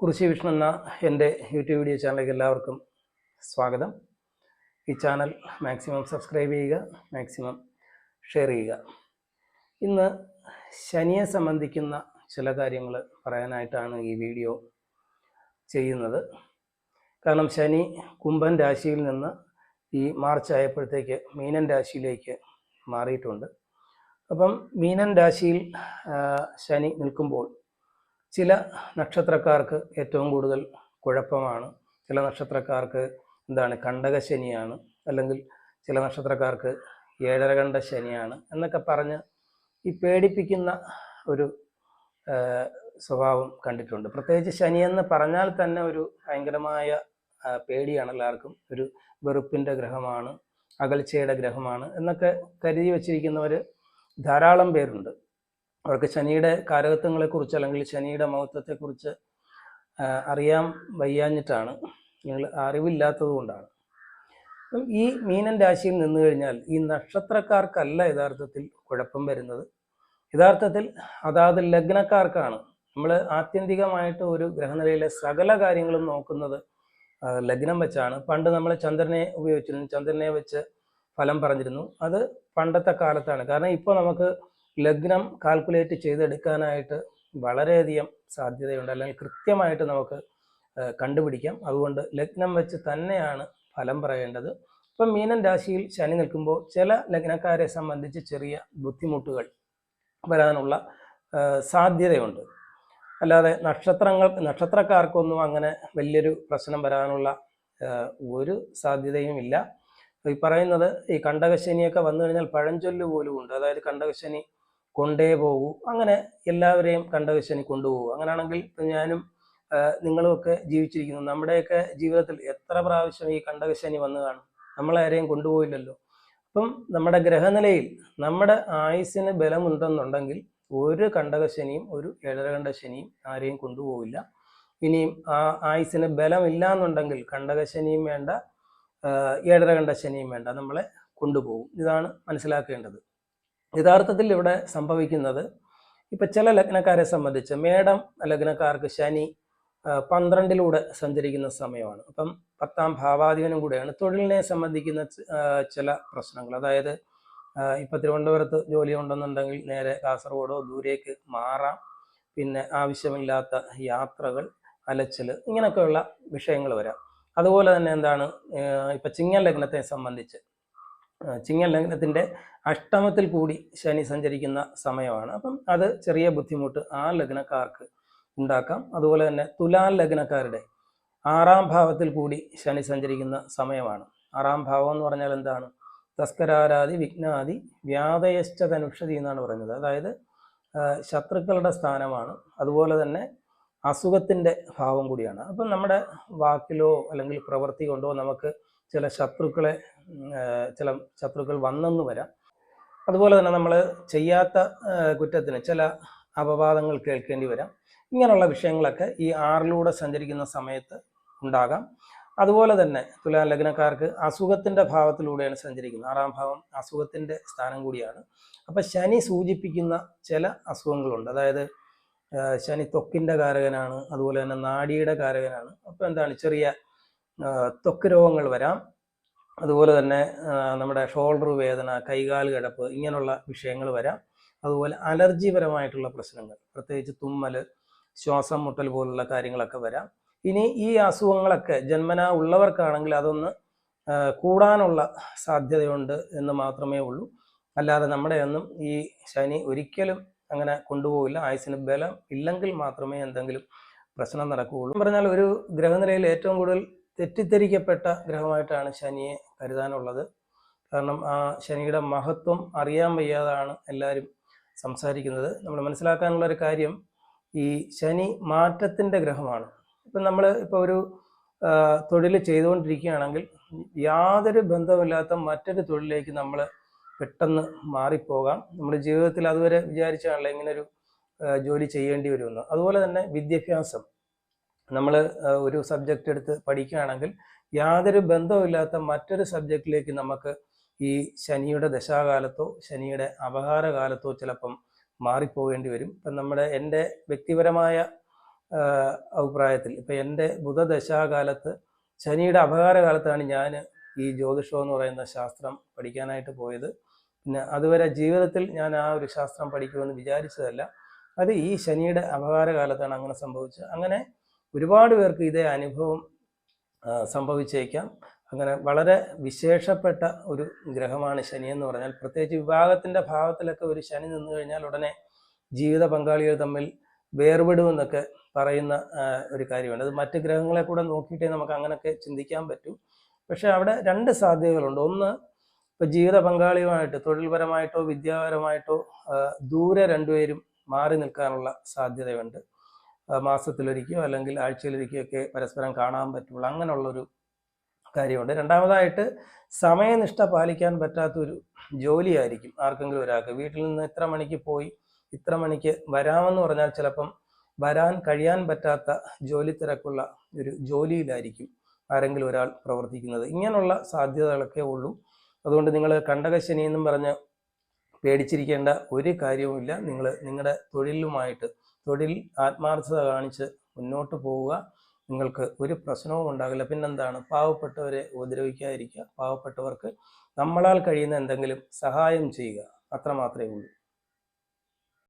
കുറിശി വിഷ്ണു എന്ന എന്റെ YouTube video ചാനലിലേക്ക് എല്ലാവർക്കും സ്വാഗതം. ഈ ചാനൽ മാക്സിമം സബ്സ്ക്രൈബ് ചെയ്യുക മാക്സിമം ഷെയർ ചെയ്യുക. ഇന്ന് ശനിയെ സംബന്ധിക്കുന്ന ചില കാര്യങ്ങൾ പറയാനായിട്ടാണ് ഈ വീഡിയോ ചെയ്യുന്നത്. കാരണം ശനി കുംഭൻ രാശിയിൽ നിന്ന് ഈ മാർച്ച് ആയപ്പോഴത്തേക്ക് മീനൻ രാശിയിലേക്ക് മാറിയിട്ടുണ്ട്. അപ്പം മീനൻ രാശിയിൽ ശനി നിൽക്കുമ്പോൾ ചില നക്ഷത്രക്കാർക്ക് ഏറ്റവും കൂടുതൽ കുഴപ്പമാണ്. ചില നക്ഷത്രക്കാർക്ക് എന്താണ് കണ്ടക ശനിയാണ് അല്ലെങ്കിൽ ചില നക്ഷത്രക്കാർക്ക് ഏഴരകണ്ഠ ശനിയാണ് എന്നൊക്കെ പറഞ്ഞ് ഈ പേടിപ്പിക്കുന്ന ഒരു സ്വഭാവം കണ്ടിട്ടുണ്ട്. പ്രത്യേകിച്ച് ശനി എന്ന് പറഞ്ഞാൽ തന്നെ ഒരു ഭയങ്കരമായ പേടിയാണ് എല്ലാവർക്കും. ഒരു വെറുപ്പിന്റെ ഗ്രഹമാണ് അകൽച്ചയുടെ ഗ്രഹമാണ് എന്നൊക്കെ കരുതി വച്ചിരിക്കുന്നവർ ധാരാളം പേരുണ്ട്. അവർക്ക് ശനിയുടെ കാരകത്വങ്ങളെക്കുറിച്ച് അല്ലെങ്കിൽ ശനിയുടെ മഹത്വത്തെ കുറിച്ച് അറിയാൻ വയ്യാഞ്ഞിട്ടാണ്. നിങ്ങൾ അറിവില്ലാത്തത് കൊണ്ടാണ്. ഈ മീനൻ രാശിയിൽ നിന്ന് കഴിഞ്ഞാൽ ഈ നക്ഷത്രക്കാർക്കല്ല യഥാർത്ഥത്തിൽ കുഴപ്പം വരുന്നത്. യഥാർത്ഥത്തിൽ അതാത് ലഗ്നക്കാർക്കാണ് നമ്മൾ ആത്യന്തികമായിട്ട് ഒരു ഗ്രഹനിലയിലെ സകല കാര്യങ്ങളും നോക്കുന്നത് ലഗ്നം വെച്ചാണ്. പണ്ട് നമ്മൾ ചന്ദ്രനെ ഉപയോഗിച്ചിരുന്നു. ചന്ദ്രനെ വെച്ച് ഫലം പറഞ്ഞിരുന്നു. അത് പണ്ടത്തെ കാലത്താണ്. കാരണം ഇപ്പോൾ നമുക്ക് ലഗ്നം കാൽക്കുലേറ്റ് ചെയ്തെടുക്കാനായിട്ട് വളരെയധികം സാധ്യതയുണ്ട്. അല്ലെങ്കിൽ കൃത്യമായിട്ട് നമുക്ക് കണ്ടുപിടിക്കാം. അതുകൊണ്ട് ലഗ്നം വെച്ച് തന്നെയാണ് ഫലം പറയേണ്ടത്. ഇപ്പം മീനൻ രാശിയിൽ ശനി നിൽക്കുമ്പോൾ ചില ലഗ്നക്കാരെ സംബന്ധിച്ച് ചെറിയ ബുദ്ധിമുട്ടുകൾ വരാനുള്ള സാധ്യതയുണ്ട്. അല്ലാതെ നക്ഷത്രങ്ങൾ നക്ഷത്രക്കാർക്കൊന്നും അങ്ങനെ വലിയൊരു പ്രശ്നം വരാനുള്ള ഒരു സാധ്യതയും ഇല്ല. ഈ പറയുന്നത് ഈ കണ്ടകശനിയൊക്കെ വന്നു കഴിഞ്ഞാൽ പഴഞ്ചൊല്ല് പോലും ഉണ്ട്. അതായത് കണ്ടകശനി കൊണ്ടേ പോകൂ. അങ്ങനെ എല്ലാവരെയും കണ്ടകശനി കൊണ്ടുപോകൂ. അങ്ങനെയാണെങ്കിൽ ഞാനും നിങ്ങളുമൊക്കെ ജീവിച്ചിരിക്കുന്നു. നമ്മുടെയൊക്കെ ജീവിതത്തിൽ എത്ര പ്രാവശ്യം ഈ കണ്ടകശനി വന്നു കാണും നമ്മളാരെയും കൊണ്ടുപോയില്ലല്ലോ. അപ്പം നമ്മുടെ ഗ്രഹനിലയിൽ നമ്മുടെ ആയുസ്സിന് ബലമുണ്ടെന്നുണ്ടെങ്കിൽ ഒരു കണ്ടകശനിയും ഒരു ഏഴരകണ്ട ശനിയും ആരെയും കൊണ്ടുപോകില്ല. ഇനിയും ആ ആയുസ്സിന് ബലമില്ല എന്നുണ്ടെങ്കിൽ കണ്ടകശനിയും വേണ്ട ഏഴരകണ്ട ഏഴരകണ്ഠ ശനിയും വേണ്ട നമ്മളെ കൊണ്ടുപോകും. ഇതാണ് മനസ്സിലാക്കേണ്ടത്. യഥാർത്ഥത്തിൽ ഇവിടെ സംഭവിക്കുന്നത് ഇപ്പൊ ചില ലഗ്നക്കാരെ സംബന്ധിച്ച് മേടം ലഗ്നക്കാർക്ക് ശനി പന്ത്രണ്ടിലൂടെ സഞ്ചരിക്കുന്ന സമയമാണ്. അപ്പം പത്താം ഭാവാധിപനും കൂടെയാണ്. തൊഴിലിനെ സംബന്ധിക്കുന്ന ചില പ്രശ്നങ്ങൾ. അതായത് ഇപ്പൊ തിരുവനന്തപുരത്ത് ജോലി ഉണ്ടെന്നുണ്ടെങ്കിൽ നേരെ കാസർഗോഡോ ദൂരേക്ക് മാറാം. പിന്നെ ആവശ്യമില്ലാത്ത യാത്രകൾ അലച്ചിൽ ഇങ്ങനെയൊക്കെയുള്ള വിഷയങ്ങൾ വരാം. അതുപോലെ തന്നെ എന്താണ് ഇപ്പൊ ചിങ്ങൻ ലഗ്നത്തെ സംബന്ധിച്ച് ആ, ലഗ്നത്തിന്റെ ലഗ്നത്തിന്റെ അഷ്ടമത്തിൽ കൂടി ശനി സഞ്ചരിക്കുന്ന സമയമാണ്. അപ്പം അത് ചെറിയ ബുദ്ധിമുട്ട് ആ ലഗ്നക്കാർക്ക് ഉണ്ടാക്കാം. അതുപോലെ തന്നെ തുലാൽ ലഗ്നക്കാരുടെ ആറാം ഭാവത്തിൽ കൂടി ശനി സഞ്ചരിക്കുന്ന സമയമാണ്. ആറാം ഭാവം എന്ന് പറഞ്ഞാൽ എന്താണ്? തസ്കരാരാതി വിഘ്നാദി വ്യാധയശ്ച ധനുഷതി എന്നാണ് പറയുന്നത്. അതായത് ശത്രുക്കളുടെ സ്ഥാനമാണ്. അതുപോലെ തന്നെ അസുഖത്തിന്റെ ഭാവം കൂടിയാണ്. അപ്പം നമ്മുടെ വാക്കിലോ അല്ലെങ്കിൽ പ്രവൃത്തി കൊണ്ടോ നമുക്ക് ചില ശത്രുക്കളെ ചില ശത്രുക്കൾ വന്നെന്ന് വരാം. അതുപോലെ തന്നെ നമ്മൾ ചെയ്യാത്ത കുറ്റത്തിന് ചില അപവാദങ്ങൾ കേൾക്കേണ്ടി വരാം. ഇങ്ങനെയുള്ള വിഷയങ്ങളൊക്കെ ഈ ആറിലൂടെ സഞ്ചരിക്കുന്ന സമയത്ത് ഉണ്ടാകാം. അതുപോലെ തന്നെ തുലാ ലഗ്നക്കാർക്ക് അസുഖത്തിന്റെ ഭാവത്തിലൂടെയാണ് സഞ്ചരിക്കുന്നത്. ആറാം ഭാവം അസുഖത്തിന്റെ സ്ഥാനം കൂടിയാണ്. അപ്പം ശനി സൂചിപ്പിക്കുന്ന ചില അസുഖങ്ങളുണ്ട്. അതായത് ശനി ത്വക്കിന്റെ കാരകനാണ് അതുപോലെ തന്നെ നാടിയുടെ കാരകനാണ്. അപ്പോൾ എന്താണ്? ചെറിയ ത്വക്ക് രോഗങ്ങൾ വരാം. അതുപോലെ തന്നെ നമ്മുടെ ഷോൾഡർ വേദന കൈകാൽ കിടപ്പ് ഇങ്ങനെയുള്ള വിഷയങ്ങൾ വരാം. അതുപോലെ അലർജി പരമായിട്ടുള്ള പ്രശ്നങ്ങൾ പ്രത്യേകിച്ച് തുമ്മൽ ശ്വാസം മുട്ടൽ പോലുള്ള കാര്യങ്ങളൊക്കെ വരാം. ഇനി ഈ അസുഖങ്ങളൊക്കെ ജന്മനാ ഉള്ളവർക്കാണെങ്കിൽ അതൊന്ന് കൂടാനുള്ള സാധ്യതയുണ്ട് എന്ന് മാത്രമേ ഉള്ളൂ. അല്ലാതെ നമ്മുടെ ഒന്നും ഈ ശനി ഒരിക്കലും അങ്ങനെ കൊണ്ടുപോകില്ല. ആയുസിന് ബലം ഇല്ലെങ്കിൽ മാത്രമേ എന്തെങ്കിലും പ്രശ്നം നടക്കുകയുള്ളൂ. പറഞ്ഞാൽ ഒരു ഗ്രഹനിലയിൽ ഏറ്റവും കൂടുതൽ തെറ്റിദ്ധരിക്കപ്പെട്ട ഗ്രഹമായിട്ടാണ് ശനിയെ കരുതാനുള്ളത്. കാരണം ആ ശനിയുടെ മഹത്വം അറിയാൻ വയ്യാതാണ് എല്ലാവരും സംസാരിക്കുന്നത്. നമ്മൾ മനസ്സിലാക്കാനുള്ള ഒരു കാര്യം ഈ ശനി മാറ്റത്തിന്റെ ഗ്രഹമാണ്. ഇപ്പം നമ്മൾ ഇപ്പോൾ ഒരു തൊഴിൽ ചെയ്തുകൊണ്ടിരിക്കുകയാണെങ്കിൽ യാതൊരു ബന്ധമില്ലാത്ത മറ്റൊരു തൊഴിലിലേക്ക് നമ്മൾ പെട്ടെന്ന് മാറിപ്പോകാം. നമ്മുടെ ജീവിതത്തിൽ അതുവരെ വിചാരിച്ചാണല്ലോ ഇങ്ങനെ ഒരു ജോലി ചെയ്യേണ്ടി വരുമെന്ന് അതുപോലെ തന്നെ വിദ്യാഭ്യാസം. നമ്മൾ ഒരു സബ്ജക്റ്റ് എടുത്ത് പഠിക്കുകയാണെങ്കിൽ യാതൊരു ബന്ധവുമില്ലാത്ത മറ്റൊരു സബ്ജക്റ്റിലേക്ക് നമുക്ക് ഈ ശനിയുടെ ദശാകാലത്തോ ശനിയുടെ അപകാരകാലത്തോ ചിലപ്പം മാറിപ്പോകേണ്ടി വരും. ഇപ്പം നമ്മുടെ എന്റെ വ്യക്തിപരമായ അഭിപ്രായത്തിൽ ഇപ്പം എന്റെ ബുധദശാകാലത്ത് ശനിയുടെ അപകാരകാലത്താണ് ഞാൻ ഈ ജ്യോതിഷം എന്ന് പറയുന്ന ശാസ്ത്രം പഠിക്കാനായിട്ട് പോയത്. പിന്നെ അതുവരെ ജീവിതത്തിൽ ഞാൻ ആ ഒരു ശാസ്ത്രം പഠിക്കുമെന്ന് വിചാരിച്ചതല്ല. അത് ഈ ശനിയുടെ അപകാരകാലത്താണ് അങ്ങനെ സംഭവിച്ചത്. അങ്ങനെ ഒരുപാട് പേർക്ക് ഇതേ അനുഭവം സംഭവിച്ചേക്കാം. അങ്ങനെ വളരെ വിശേഷപ്പെട്ട ഒരു ഗ്രഹമാണ് ശനി എന്ന് പറഞ്ഞാൽ. പ്രത്യേകിച്ച് വിവാഹത്തിന്റെ ഭാവത്തിലൊക്കെ ഒരു ശനി നിന്നു കഴിഞ്ഞാൽ ഉടനെ ജീവിത പങ്കാളികൾ തമ്മിൽ വേർപെടുമെന്നൊക്കെ പറയുന്ന ഒരു കാര്യമുണ്ട്. അത് മറ്റ് ഗ്രഹങ്ങളെ കൂടെ നോക്കിയിട്ടേ നമുക്ക് അങ്ങനെയൊക്കെ ചിന്തിക്കാൻ പറ്റൂ. പക്ഷേ അവിടെ രണ്ട് സാധ്യതകളുണ്ട്. ഒന്ന് ഇപ്പൊ ജീവിത പങ്കാളിയുമായിട്ട് തൊഴിൽപരമായിട്ടോ വിദ്യാപരമായിട്ടോ ദൂരെ രണ്ടുപേരും മാറി നിൽക്കാനുള്ള സാധ്യതയുണ്ട്. ആ, മാസത്തിലൊരിക്കയോ അല്ലെങ്കിൽ ആഴ്ചയിലൊരിക്കോ ഒക്കെ പരസ്പരം കാണാൻ പറ്റുള്ളൂ. അങ്ങനെയുള്ളൊരു കാര്യമുണ്ട്. രണ്ടാമതായിട്ട് സമയനിഷ്ഠ പാലിക്കാൻ പറ്റാത്തൊരു ജോലിയായിരിക്കും ആർക്കെങ്കിലും ഒരാൾക്ക്. വീട്ടിൽ നിന്ന് ഇത്ര മണിക്ക് പോയി ഇത്ര മണിക്ക് വരാമെന്ന് പറഞ്ഞാൽ ചിലപ്പം വരാൻ കഴിയാൻ പറ്റാത്ത ജോലി തിരക്കുള്ള ഒരു ജോലിയിലായിരിക്കും ആരെങ്കിലും ഒരാൾ പ്രവർത്തിക്കുന്നത്. ഇങ്ങനെയുള്ള സാധ്യതകളൊക്കെ ഉള്ളൂ. അതുകൊണ്ട് നിങ്ങൾ കണ്ടകശനി എന്നും പറഞ്ഞ് പേടിച്ചിരിക്കേണ്ട ഒരു കാര്യവുമില്ല. നിങ്ങൾ നിങ്ങളുടെ തൊഴിലുമായിട്ട് തൊഴിൽ ആത്മാർത്ഥത കാണിച്ച് മുന്നോട്ട് പോവുക. നിങ്ങൾക്ക് ഒരു പ്രശ്നവും ഉണ്ടാകില്ല. പിന്നെന്താണ്? പാവപ്പെട്ടവരെ ഉപദ്രവിക്കാതിരിക്കുക. പാവപ്പെട്ടവർക്ക് നമ്മളാൽ കഴിയുന്ന എന്തെങ്കിലും സഹായം ചെയ്യുക. അത്രമാത്രമേ ഉള്ളൂ.